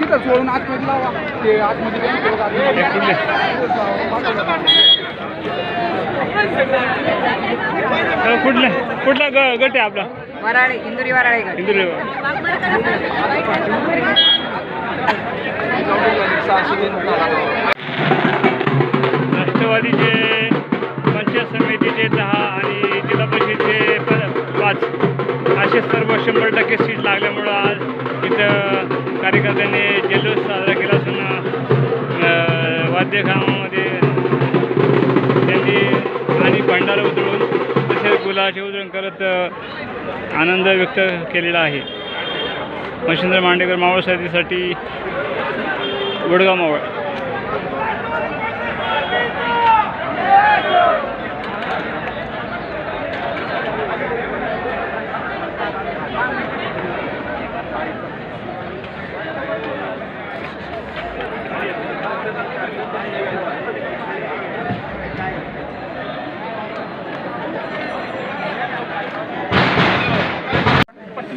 तिथं सोडून आतमध्ये लावा. ते आतमध्ये कुठला? कुठला ग गट आहे आपला? वराळे इंदुरी वराळे इंदुरी राष्ट्रवादीचे पंचायत समितीचे दहा आणि जिल्हा परिषदचे पाच. असे सर्व शंभर टक्के सीट लागल्यामुळं आज इथं कार्यकर्त्यांनी अ, त्यांनी आणि भंडारा उधळून तसेच गुलाचे उधळून करत आनंद व्यक्त केलेला आहे. मच्छिंद्र मांडेकर मावळ साथीसाठी वडगाव मावळ.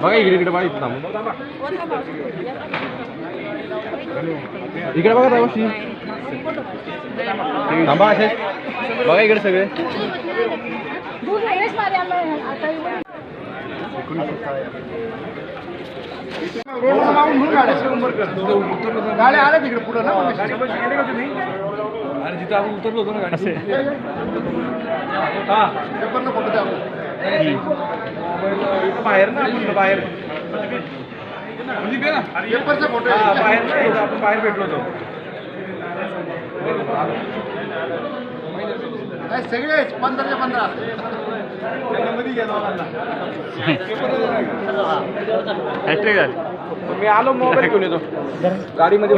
बघा इकडे इकडे बघा इथं थांबून. इकडे बघा दावशी थांबा असे बघा इकडे सगळे. गाड्या आल्या तिकडे पुढं ना? आणि जिथं आपण उतरलो होतो ना गाडी असे. हा. पेपरनं फोटो द्या बाहेर ना आपण बाहेर. पेपरचा फोटो बाहेर नाही आपण बाहेर भेटलो होतो. सगळेच पंधराच्या पंधरा. हॅट्रिक झाली. मी आलो मोबाईल घेऊन येतो. गाडीमध्ये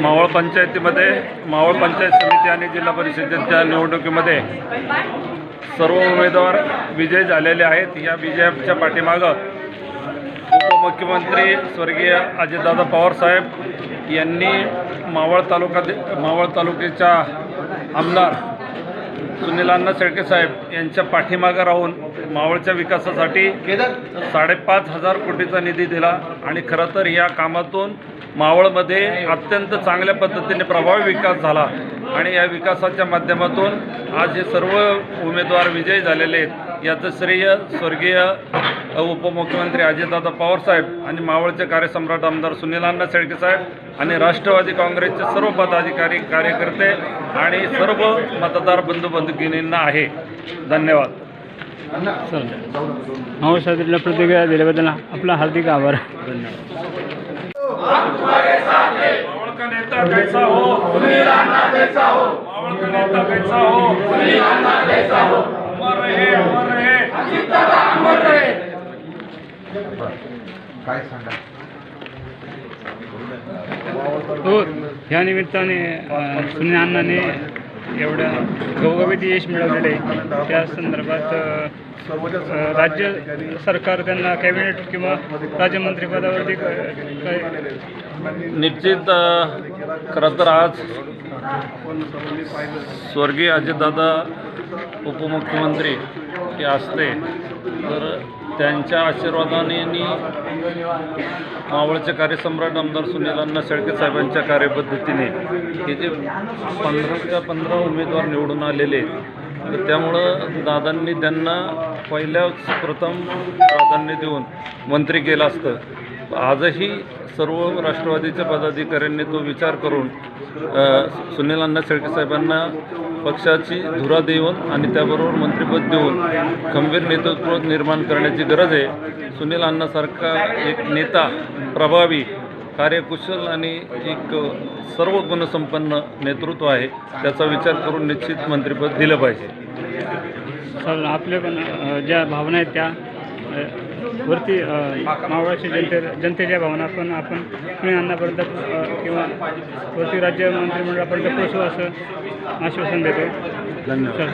मावळ पंचायतीमध्ये मावळ पंचायत समिती आणि जिल्हा परिषदेच्या निवडणुकीमध्ये सर्व उमेदवार विजय झालेले आहेत. या विजयाच्या पाठीमागं उपमुख्यमंत्री स्वर्गीय अजितदादा पवारसाहेब यांनी मावळ तालुका मावळ तालुक्याच्या आमदार सुनीलांना शेळके साहेब यांच्या पाठीमागं राहून मावळच्या विकासासाठी साडेपाच हजार कोटीचा निधी दिला. आणि खरं तर या कामातून मावळमध्ये अत्यंत चांगल्या पद्धतीने प्रभावी विकास झाला आणि या विकासाच्या माध्यमातून आज हे सर्व उमेदवार विजयी झालेले आहेत. याचं श्रेय स्वर्गीय उपमुख्यमंत्री अजितदादा पवारसाहेब आणि मावळचे कार्यसम्राट आमदार सुनीलांना शेळके साहेब आणि राष्ट्रवादी काँग्रेसचे सर्व पदाधिकारी कार्यकर्ते आणि सर्व मतदार बंधू बंधुगिनींना आहे. धन्यवाद. चल मावळ प्रतिक्रिया दिल्याबद्दल आपला हार्दिक आभार. का नेता कैसा हो. का नेता कैसा हो. अमर रहे अमर रहे. काय सांगा? हो ह्या निमित्ताने सुनील अण्णाने एवढ्या गवगवीत यश मिळवलेले आहे. त्या संदर्भात राज्य सरकार त्यांना कॅबिनेट किंवा राज्यमंत्रीपदावरती निश्चित खरं तर आज स्वर्गीय अजितदादा उपमुख्यमंत्री हे असते. तर त्यांच्या आशीर्वादाने मावळचे कार्यसम्राट आमदार सुनीलांना शेळके साहेबांच्या कार्यपद्धतीने हे जे पंधराच्या पंधरा उमेदवार निवडून आलेले तर त्यामुळं दादांनी त्यांना पहिल्याच प्रथम प्राधान्य देऊन मंत्री केलं असतं. आजही सर्व राष्ट्रवादीच्या पदाधिकाऱ्यांनी तो विचार करून सुनील अण्णा शेळके साहेबांना पक्षाची धुरा देऊन आणि त्याबरोबर मंत्रिपद देऊन खंबीर नेतृत्व निर्माण करण्याची गरज आहे. सुनील अण्णासारखा एक नेता प्रभावी कार्यकुशल आणि एक सर्व गुणसंपन्न नेतृत्व आहे त्याचा विचार करून निश्चित मंत्रिपद दिलं पाहिजे. सर आपल्या पण ज्या भावना आहेत त्या वरती मावळाच्या जनते जनतेच्या भावना पण आपण पुणे अण्णापर्यंत अ, किंवा वरती राज्य मंत्रिमंडळापर्यंत पोहोचू असं आश्वासन देतो. धन्यवाद.